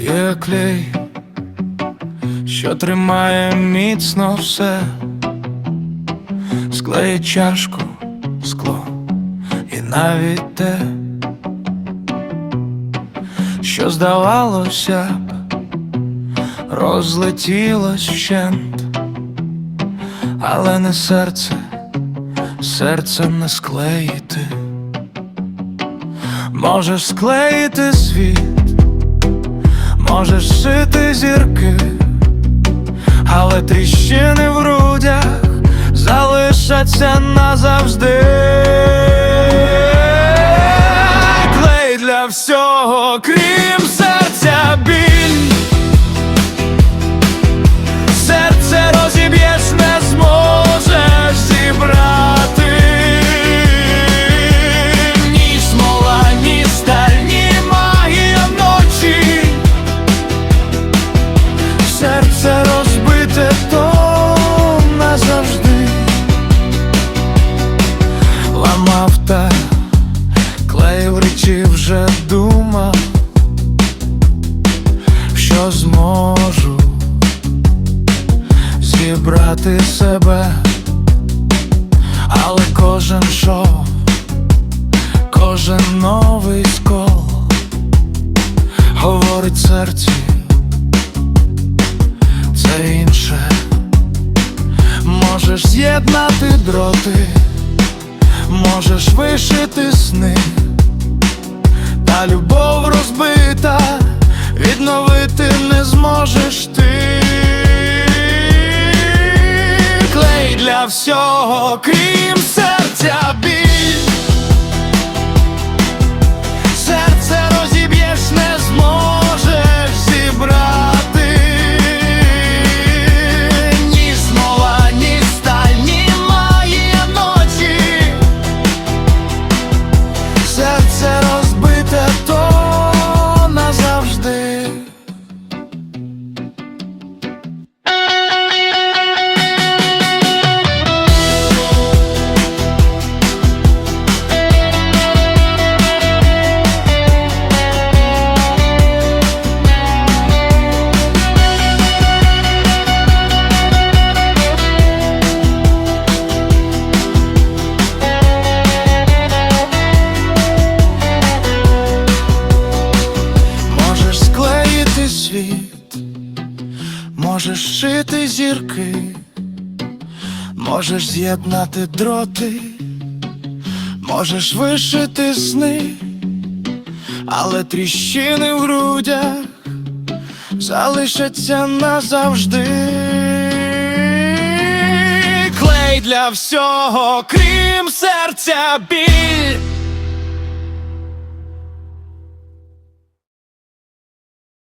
бракує клей, що тримає міцно все, склеїть чашку, скло і навіть те, що здавалося б, розлетілось вщент, але не серце, серце не склеїти. Можеш склеїти світ, можеш шити зірки, але тріщини в грудях залишаться назавжди. Клей для всього, крім Та клеїв речі вже думав, що зможу зібрати себе, але кожен шов, кожен новий скол говорить серці, це інше. Можеш з'єднати дроти, можеш вишити сни, та любов розбита, відновити не зможеш ти. Клей для всього, можеш шити зірки, можеш з'єднати дроти, можеш вишити сни, але тріщини в грудях залишаться назавжди. Клей для всього, крім серця біль.